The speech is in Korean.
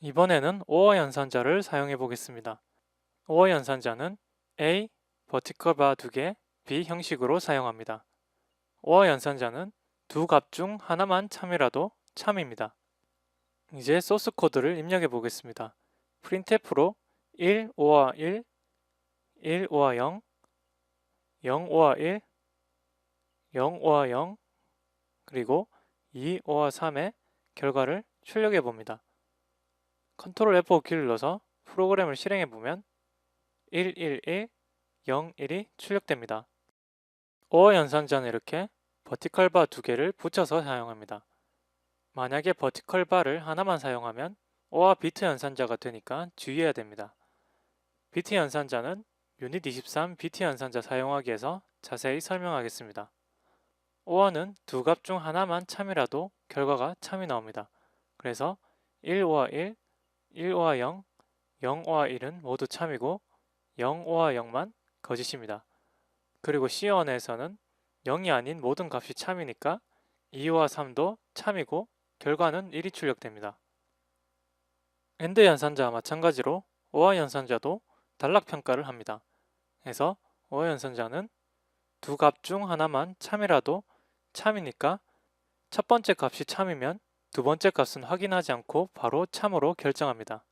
이번에는 오어 연산자를 사용해 보겠습니다. 오어 연산자는 A. 버티컬 바 2개, B 형식으로 사용합니다. 오어 연산자는 두 값 중 하나만 참이라도 참입니다. 이제 소스 코드를 입력해 보겠습니다. printf로 1, 5와 1, 1, 5와 0, 0, 5와 1, 0, 5와 0, 그리고 2, 5와 3의 결과를 출력해 봅니다. 컨트롤 F5 키를 눌러서 프로그램을 실행해 보면 1, 1, 1, 0, 1이 출력됩니다. 오어 연산자는 이렇게 버티컬 바 두 개를 붙여서 사용합니다. 만약에 버티컬 바를 하나만 사용하면 오와 비트 연산자가 되니까 주의해야 됩니다. 비트 연산자는 유닛 23 비트 연산자 사용하기에서 자세히 설명하겠습니다. 오어는 두 값 중 하나만 참이라도 결과가 참이 나옵니다. 그래서 1, 5와 1, 1, 5와 0, 0, 5와 1은 모두 참이고 0, 5와 0만 거짓입니다. 그리고 C원에서는 0이 아닌 모든 값이 참이니까 2와 3도 참이고 결과는 1이 출력됩니다. 엔드 연산자와 마찬가지로 오어 연산자도 단락 평가를 합니다. 그래서 오어 연산자는 두 값 중 하나만 참이라도 참이니까 첫 번째 값이 참이면 두 번째 값은 확인하지 않고 바로 참으로 결정합니다.